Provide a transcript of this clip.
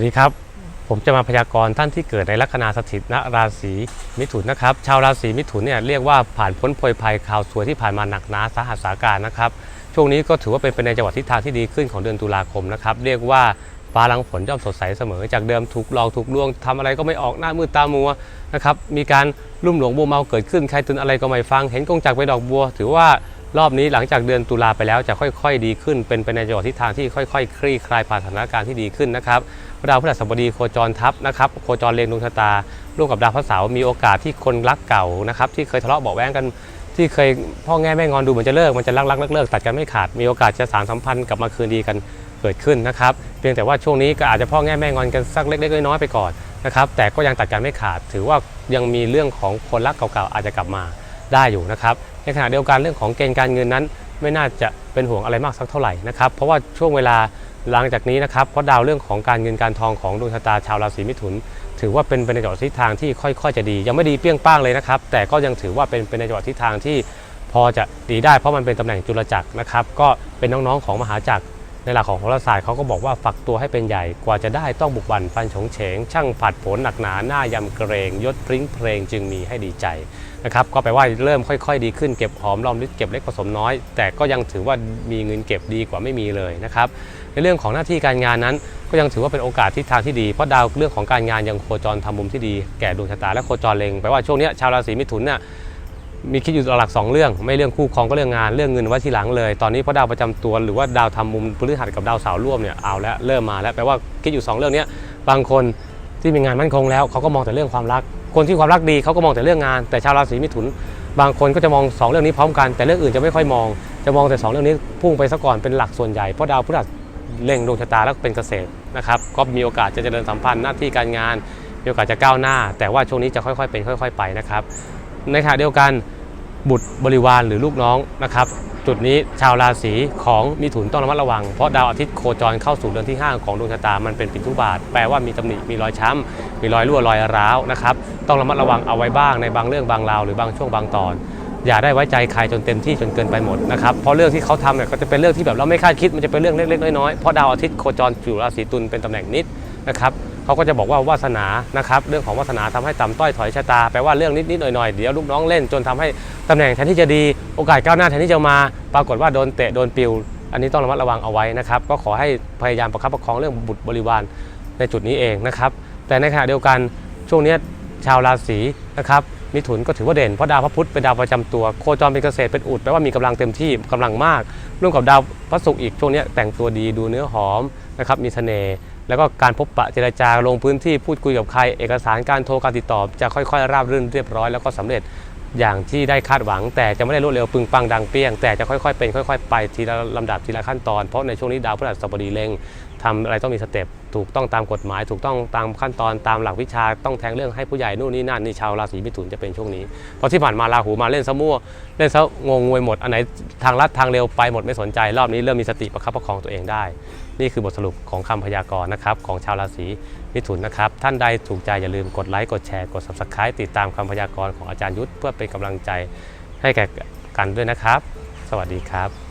สวัสดีครับ ผมจะมาพยากรณ์ท่านที่เกิดในลัคนาสถิตณราศีมิถุนนะครับ ชาวราศีมิถุนเนี่ยเรียกว่าผ่านพ้นโพยภัยข่าวสวยที่ผ่านมาหนักหนาสาหัสสาการนะครับ ช่วงนี้ก็ถือว่าเป็นไปในจังหวะทิศทางที่ดีขึ้นของเดือนตุลาคมนะครับ เรียกว่าฟ้าลังฝนย่อมสดใสเสมอ จากเดิมถูกหลอกถูกลวงทำอะไรก็ไม่ออกหน้ามืดตามัวนะครับ มีการลุ่มหลงบัวเมาเกิดขึ้นใครตุนอะไรก็ไม่ฟัง เห็นกงจักรไปดอกบัว ถือว่ารอบนี้หลังจากเดือนตุลาไปแล้วจะค่อย ๆ ดีขึ้น เป็นไปในจังหวะทิศทางที่ค่อย ๆ คลี่คลายผ่านสถานการณ์ที่ดีขึ้นนะครับ ดาวพฤหัสบดีโคจรทับนะครับโคจรเลงดวงชะตา ร่วมกับดาวพระเสาร์มีโอกาสที่คนรักเก่านะครับที่เคยทะเลาะเบาะแว้งกันที่เคยพ่อแง่แม่งอนดูเหมือนจะเลิกมันจะรักรักเลิกเลิกตัดกันไม่ขาดมีโอกาสจะสารสัมพันธ์กลับมาคืนดีกันเกิดขึ้นนะครับเพียงแต่ว่าช่วงนี้ก็อาจจะพ่อแง่แม่งอนกันสักเล็กๆน้อยๆไปก่อนนะครับแต่ก็ยังตัดกันไม่ขาด ถือว่ายังมีเรื่องของคนรักเก่าๆอาจจะกลับมาได้อยู่นะครับในขณะเดียวกันเรื่องของเกณฑ์การเงินนั้น ไม่น่าจะเป็นห่วงอะไรมากสักเท่าไหร่นะครับเพราะว่าช่วงเวลา หลังจากนี้นะครับเพราะดาวเรื่องของการเงินการทองของดวงชะตาชาวราศีมิถุน ถือว่าเป็นไปในจังหวะทิศทางที่ค่อยๆ จะดี ยังไม่ดีเปรี้ยงป้างเลยนะครับ แต่ก็ยังถือว่าเป็นไปในจังหวะทิศทางที่พอจะดีได้เพราะมันเป็นตำแหน่งจุลจักรนะครับ ก็เป็นน้องๆของมหาจักร ในหลักของโหราศาสตร์เขาก็บอกว่าฝักตัวให้เป็นใหญ่กว่าจะได้ต้องบุกบั่นฟันฉงเฉง ช่างผัดผลหนักหนาหน้ายำเกรงยศพริ้งเพลงจึงมีให้ดีใจนะครับก็แปลว่าเริ่มค่อยๆ ดีขึ้นเก็บหอมรอมริบเก็บเล็กผสมน้อย แต่ก็ยังถือว่ามีเงินเก็บดีกว่าไม่มีเลยนะครับในเรื่องของหน้าที่การงานนั้น ก็ยังถือว่าเป็นโอกาสที่ทางที่ดีเพราะดาวเรื่องของการงานยังโคจรทำมุมที่ดีแก่ดวงชะตาและโคจรเล็งแปลว่าช่วงนี้ชาวราศีมิถุนเนี่ย มีคิดอยู่หลักๆสองเรื่อง ไม่เรื่องคู่ครองก็เรื่องงานเรื่องเงินไว้ทีหลังเลย ตอนนี้เพราะดาวประจำตัวหรือว่าดาวทำมุมพฤหัสกับดาวเสาร์ร่วมเนี่ยเอาแล้วเริ่มมาแล้วแปลว่าคิดอยู่สองเรื่องนี้บางคนที่มีงานมั่นคงแล้วเขาก็มองแต่เรื่องความรัก คนที่ความรักดีเขาก็มองแต่เรื่องงาน แต่ชาวราศีมิถุน บางคนก็จะมองสองเรื่องนี้พร้อมกันแต่เรื่องอื่นจะไม่ค่อยมอง จะมองแต่สองเรื่องนี้พุ่งไปซะก่อนเป็นหลักส่วนใหญ่เพราะดาวพฤหัสเล็งดวงชะตาแล้วเป็นเกษตรนะครับก็มีโอกาสจะเจริญสัมพันธ์หน้าที่การงานมีโอกาสจะก้าวหน้า แต่ว่าช่วงนี้จะค่อยๆเป็นค่อย ๆ ไปนะครับ ในขณะเดียวกันบุตรบริวารหรือลูกน้องนะครับ จุดนี้ชาวราศีของมิถุนต้องระมัดระวัง เพราะดาวอาทิตย์โคจรเข้าสู่เดือนที่ 5 ของดวงชะตา มันเป็นปิทุบาท แปลว่ามีตำหนิมีรอยช้ำมีรอยรั่วรอยร้าวนะครับต้องระมัดระวังเอาไว้บ้างในบางเรื่องบางราวหรือบางช่วงบางตอน อย่าได้ไว้ใจใครจนเต็มที่จนเกินไปหมดนะครับเพราะเรื่องที่เขาทำเนี่ยก็จะเป็นเรื่องที่แบบเราไม่คาดคิดมันจะเป็นเรื่องเล็กๆน้อยๆเพราะดาวอาทิตย์โคจรอยู่ราศีตุลเป็นตำแหน่งนิดนะครับ เขาก็จะบอกว่าวาสนานะครับเรื่องของวาสนาทำให้ต่ำต้อยถอยชะตาแปลว่าเรื่องนิดๆหน่อยๆเดี๋ยวลูกน้องเล่นจนทำให้ตำแหน่งแทนที่จะดีโอกาสก้าวหน้าแทนที่จะมา ปรากฏว่าโดนเตะโดนปิว อันนี้ต้องระมัดระวังเอาไว้นะครับก็ขอให้พยายามประคับประคองเรื่องบุตรบริวารในจุดนี้เองนะครับแต่ในขณะเดียวกันช่วงนี้ชาวราศีนะครับมิถุนก็ถือว่าเด่นเพราะดาวพระพุธเป็นดาวประจำตัว โคจรเป็นเกษตรเป็นอุดแปลว่ามีกำลังเต็มที่กำลังมากร่วมกับดาวพระศุกร์อีกช่วงนี้แต่งตัวดีดูเนื้อหอมนะครับมีเสน่ห์ แล้วก็การพบปะเจรจาลงพื้นที่พูดคุยกับใคร เอกสารการโทรการติดต่อ จะค่อยๆ ราบรื่นเรียบร้อยแล้วก็สำเร็จอย่างที่ได้คาดหวัง แต่จะไม่ได้รวดเร็วปึงปังดังเปี้ยง แต่จะค่อยๆเป็นค่อย ๆ ไปทีละลำดับทีละขั้นตอนเพราะในช่วงนี้ดาวพฤหัสบดีเล็ง ทำอะไรต้องมีสเต็ปถูกต้องตามกฎหมาย ถูกต้องตามขั้นตอนตามหลักวิชาต้องแทงเรื่องให้ผู้ใหญ่นู่นนี่นั่นนี่ชาวราศีมิถุนจะเป็นช่วงนี้เพราะที่ผ่านมาราหูมาเล่นซะมั่วเล่นซะงงงวยหมดอันไหนทางลัดทางเร็วไปหมดไม่สนใจ รอบนี้เริ่มมีสติประคับประคองตัวเองได้ นี่คือบทสรุปของคำพยากรณ์นะครับของชาวราศีมิถุนนะครับท่านใดถูกใจอย่าลืมกดไลค์กดแชร์กด subscribe ติดตามคำพยากรณ์ของอาจารย์ยุทธเพื่อเป็นกำลังใจให้แก่กันด้วยนะครับ สวัสดีครับ